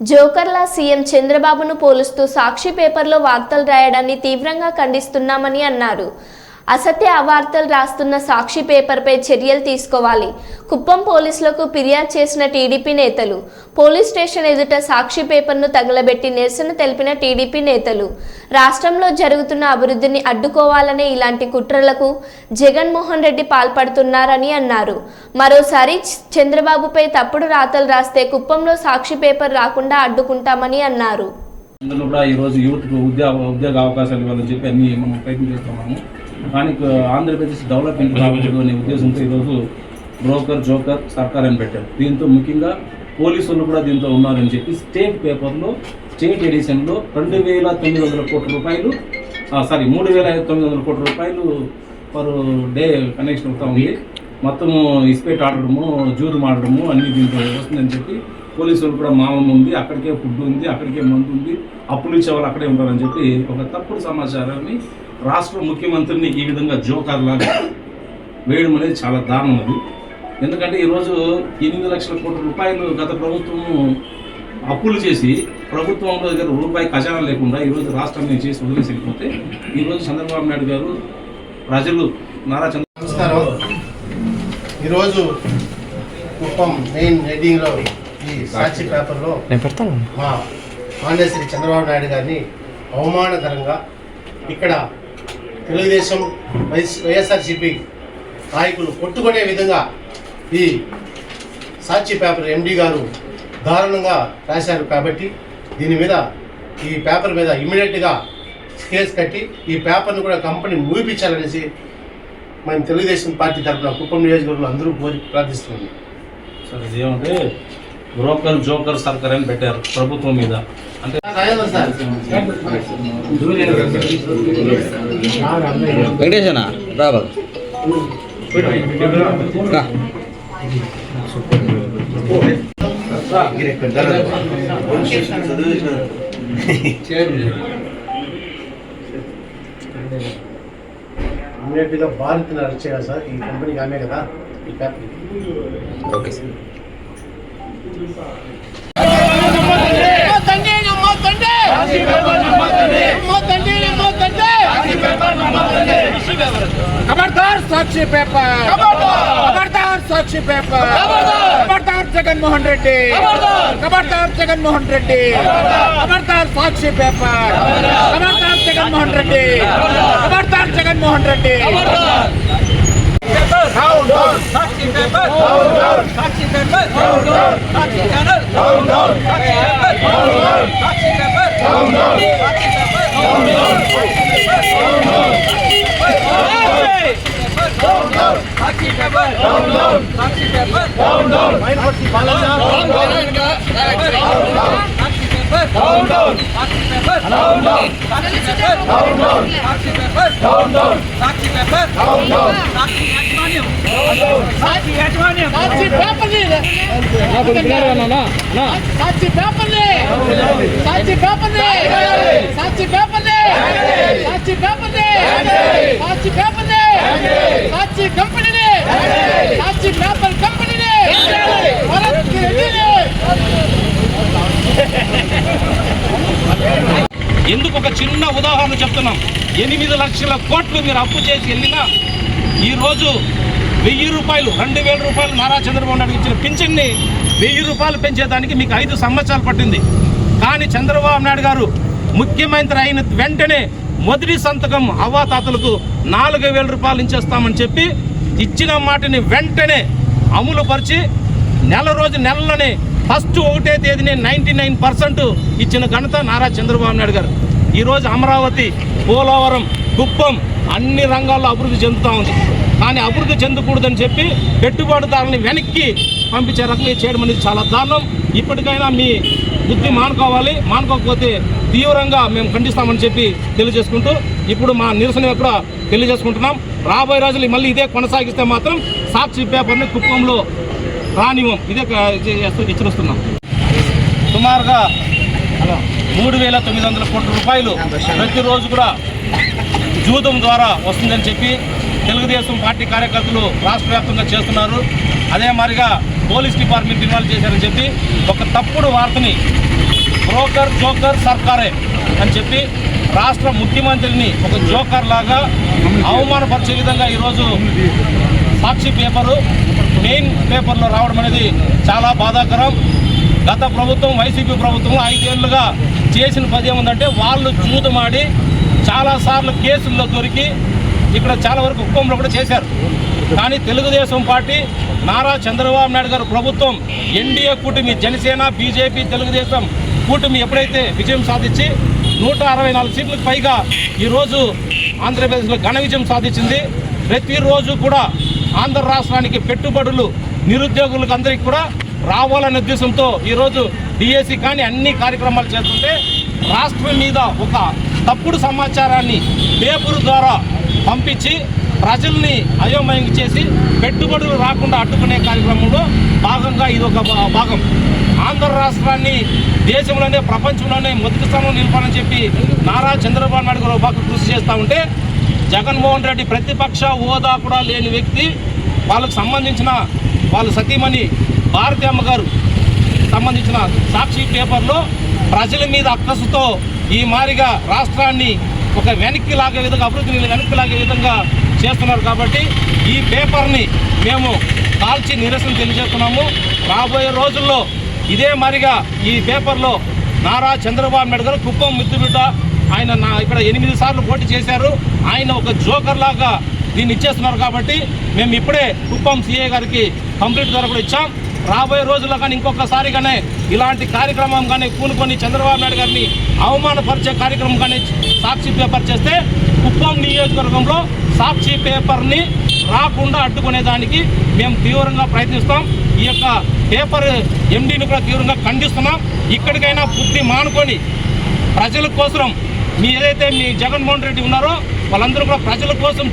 జోకర్లా CM చంద్రబాబును పోలుస్తూ సాక్షి పేపర్లో వార్తలు రాయడాన్ని తీవ్రంగా ఖండిస్తున్నామని అన్నారు. అసత్య అవార్తలు రాస్తున్న సాక్షి పేపర్పై చర్యలు తీసుకోవాలి. కుప్పం పోలీసులకు ఫిర్యాదు చేసిన టీడీపీ నేతలు పోలీస్ స్టేషన్ ఎదుట సాక్షి పేపర్ను తగలబెట్టి నిరసన తెలిపిన టీడీపీ నేతలు రాష్ట్రంలో జరుగుతున్న అభివృద్ధిని అడ్డుకోవాలనే ఇలాంటి కుట్రలకు జగన్మోహన్ రెడ్డి పాల్పడుతున్నారని అన్నారు. మరోసారి చంద్రబాబుపై తప్పుడు రాతలు రాస్తే కుప్పంలో సాక్షి పేపర్ రాకుండా అడ్డుకుంటామని అన్నారు. కూడా ఈరోజు యూత్ ఉద్యోగ ఉద్యోగ అవకాశాలు ఇవ్వాలని చెప్పి అన్ని మనం ప్రయత్నం చేస్తున్నాము. కానీ ఆంధ్రప్రదేశ్ డెవలప్మెంట్ కాకూడదు అనే ఉద్దేశంతో ఈరోజు బ్రోకర్ జోకర్ సర్కార్ అని పెట్టారు. దీంతో ముఖ్యంగా పోలీసులు కూడా దీంతో ఉన్నారని చెప్పి స్టేట్ పేపర్లో స్టేట్ ఎడిషన్లో రెండు వేల తొమ్మిది వందల కోట్ల రూపాయలు సారీ మూడు వేల తొమ్మిది వందల కోట్ల రూపాయలు పర్ డే కనెక్షన్ అవుతా ఉంది. మొత్తము ఇస్పేట్ ఆడడము జూదం ఆడడము అన్ని దీంట్లో వస్తుందని చెప్పి పోలీసులు కూడా మామం ఉంది అక్కడికే ఫుడ్ ఉంది అక్కడికే మందు ఉంది అప్పులు ఇచ్చే వాళ్ళు అక్కడే ఉంటారని చెప్పి ఒక తప్పుడు సమాచారాన్ని రాష్ట్ర ముఖ్యమంత్రిని ఈ విధంగా జోకర్ లాగా వేయడం అనేది చాలా దారుణం అది. ఎందుకంటే ఈరోజు ఎనిమిది లక్షల కోట్ల రూపాయలు గత ప్రభుత్వం అప్పులు చేసి ప్రభుత్వంలో దగ్గర రూపాయి ఖజానా లేకుండా ఈరోజు రాష్ట్రాన్ని చేసి వదిలేసి వెళ్ళిపోతే ఈరోజు చంద్రబాబు నాయుడు గారు ప్రజలు నారా చంద్ర నమస్కారం. ఈరోజు కుప్పం మెయిన్ హెడ్డింగ్లో ఈ సాక్షి పేపర్లో నేను పెడతాను. మా మాన్యశ్రీ చంద్రబాబు నాయుడు గారిని అవమానకరంగా ఇక్కడ తెలుగుదేశం వైఎస్ వైఎస్ఆర్సీపీ నాయకులు కొట్టుకునే విధంగా ఈ సాక్షి పేపర్ ఎండి గారు దారుణంగా రాశారు కాబట్టి దీని మీద ఈ పేపర్ మీద ఇమీడియట్గా కేసు కట్టి ఈ పేపర్ను కూడా కంపెనీ మూపించాలనేసి మేము తెలుగుదేశం పార్టీ తరఫున కుప్పం నియోజకవర్గంలో అందరూ కోరి ప్రార్థిస్తున్నాం. సార్ ఇదేమంటే బ్రోకర్ జోకర్ సర్కార్ అని పెట్టారు ప్రభుత్వం మీద. అంటే భారత్ని అరెస్ట్ చేయాలి సార్. ఈ కంపెనీకి ఆమె కదా. ఈ ఓకే సార్. खबरदार साक्षी पेपर। खबरदार साक्षी पेपर। खबरदार जगनमोहन रेड्डी। खबरदार जगनमोहन रेड्डी। खबरदार साक्षी पेपर। खबरदार जगनमोहन रेड्डी। खबरदार Jaganmohan Reddy. Chamber Sakshi chamber Sakshi channel Sakshi chamber Sakshi chamber Sakshi chamber Sakshi chamber Sakshi chamber paper, down down. Sakshi paper, down down. Sakshi paper, down down. Sakshi paper, down down. Sakshi paper, down down. Sakshi Yajmaniam, down down. Sakshi Yajmaniam. Sakshi paper le. ना बोल रहा है ना ना ना साक्षी paper ले साक्षी paper ले साक्षी paper ले साक्षी पेपर ले साक्षी पेपर ले साक्षी कंपनी ले साक्षी पेपर कंपनी ఎందుకు ఒక చిన్న ఉదాహరణ చెప్తున్నాం? ఎనిమిది లక్షల కోట్లు మీరు అప్పు చేసి వెళ్ళినా ఈరోజు వెయ్యి రూపాయలు రెండు వేల రూపాయలు నారా చంద్రబాబు నాయుడు ఇచ్చిన పింఛన్ని వెయ్యి రూపాయలు పెంచేదానికి మీకు ఐదు సంవత్సరాలు పట్టింది. కానీ చంద్రబాబు నాయుడు గారు ముఖ్యమంత్రి అయిన వెంటనే మొదటి సంతకం అవ్వాతాతలకు నాలుగు వేల రూపాయలు ఇచ్చేస్తామని చెప్పి ఇచ్చిన మాటని వెంటనే అమలు పరిచి నెల రోజు నెలలోనే ఫస్ట్ ఒకటే తేదీనే నైంటీ నైన్ పర్సెంట్ ఇచ్చిన ఘనత నారా చంద్రబాబు నాయుడు గారు. ఈరోజు అమరావతి పోలవరం కుప్పం అన్ని రంగాల్లో అభివృద్ధి చెందుతూ ఉంది. కానీ అభివృద్ధి చెందకూడదని చెప్పి పెట్టుబడిదారులని వెనక్కి పంపించే రకంగా చేయడం అనేది చాలా దారుణం. ఇప్పటికైనా మీ బుద్ధి మానుకోవాలి. మానుకోకపోతే తీవ్రంగా మేము ఖండిస్తామని చెప్పి తెలియజేసుకుంటూ ఇప్పుడు మా నిరసన కూడా తెలియజేసుకుంటున్నాం. రాబోయే రోజులు మళ్ళీ ఇదే కొనసాగిస్తే మాత్రం సాక్షి పేపర్ని కుప్పంలో రానివ్వం ఇదే హెచ్చరిస్తున్నాం. సుమారుగా మూడు వేల తొమ్మిది వందల కోట్ల రూపాయలు ప్రతిరోజు కూడా జూదం ద్వారా వస్తుందని చెప్పి తెలుగుదేశం పార్టీ కార్యకర్తలు రాష్ట్ర వ్యాప్తంగా చేస్తున్నారు. అదే మాదిరిగా పోలీస్ డిపార్ట్మెంట్ ఇన్వాల్వ్ చేశారని చెప్పి ఒక తప్పుడు వార్తని బ్రోకర్ జోకర్ సర్కారే అని చెప్పి రాష్ట్ర ముఖ్యమంత్రిని ఒక జోకర్ లాగా అవమానపరిచే విధంగా ఈరోజు సాక్షి పేపరు మెయిన్ పేపర్లో రావడం అనేది చాలా బాధాకరం. గత ప్రభుత్వం వైసీపీ ప్రభుత్వం ఐదేళ్ళుగా చేసిన పది ఏముందంటే వాళ్ళు జూదమాడి చాలాసార్లు కేసుల్లో దొరికి ఇక్కడ చాలా వరకు కుప్పంలో కూడా చేశారు. కానీ తెలుగుదేశం పార్టీ నారా చంద్రబాబు నాయుడు గారు ప్రభుత్వం ఎన్డీఏ కూటమి జనసేన బీజేపీ తెలుగుదేశం కూటమి ఎప్పుడైతే విజయం సాధించి నూట అరవై నాలుగు సీట్లకు పైగా ఈరోజు ఆంధ్రప్రదేశ్లో ఘన విజయం సాధించింది. ప్రతిరోజు కూడా ఆంధ్ర రాష్ట్రానికి పెట్టుబడులు నిరుద్యోగులకు అందరికీ కూడా రావాలనే ఉద్దేశంతో ఈరోజు డిఎస్సి కానీ అన్ని కార్యక్రమాలు చేస్తుంటే రాష్ట్రం మీద ఒక తప్పుడు సమాచారాన్ని పేపర్ ద్వారా పంపించి ప్రజల్ని అయోమయం చేసి పెట్టుబడులు రాకుండా అడ్డుకునే కార్యక్రమంలో భాగంగా ఇది ఒక భా- భాగం. ఆంధ్ర రాష్ట్రాన్ని దేశంలోనే ప్రపంచంలోనే మొదటి స్థానంలో నిలపాలని చెప్పి నారా చంద్రబాబు నాయుడు గారు ఒక కృషి చేస్తూ ఉంటే జగన్మోహన్ రెడ్డి ప్రతిపక్ష హోదా కూడా లేని వ్యక్తి వాళ్ళకు సంబంధించిన వాళ్ళ సతీమణి భారతి అమ్మగారు సంబంధించిన సాక్షి పేపర్లో ప్రజల మీద అక్కసుతో ఈ మారిగా రాష్ట్రాన్ని ఒక వెనక్కి లాగే విధంగా అభివృద్ధిని వెనక్కి లాగే విధంగా చేస్తున్నారు కాబట్టి ఈ పేపర్ని మేము కాల్చి నిరసన తెలియజేస్తున్నాము. రాబోయే రోజుల్లో ఇదే మారిగా ఈ పేపర్లో నారా చంద్రబాబు నాయుడు గారు కుప్పం మిత్తుబిడ్డ ఆయన నా ఇక్కడ ఎనిమిది సార్లు పోటీ చేశారు. ఆయన ఒక జోకర్ లాగా దీన్ని ఇచ్చేస్తున్నారు కాబట్టి మేము ఇప్పుడే కుప్పం సీఏ గారికి కంప్లీట్ ధర కూడా ఇచ్చాం. రాబోయే రోజుల్లో కానీ ఇంకొకసారి కానీ ఇలాంటి కార్యక్రమం కానీ పూనుకొని చంద్రబాబు నాయుడు గారిని అవమానపరిచే కార్యక్రమం కానీ సాక్షి పేపర్ చేస్తే కుప్పం నియోజకవర్గంలో సాక్షి పేపర్ని రాకుండా అడ్డుకునేదానికి మేము తీవ్రంగా ప్రయత్నిస్తాం. ఈ యొక్క పేపర్ ఎండీని కూడా తీవ్రంగా ఖండిస్తున్నాం. ఇక్కడికైనా బుద్ధి మానుకొని ప్రజల కోసం మీ ఏదైతే మీ జగన్మోహన్ రెడ్డి ఉన్నారో వాళ్ళందరూ కూడా ప్రజల కోసం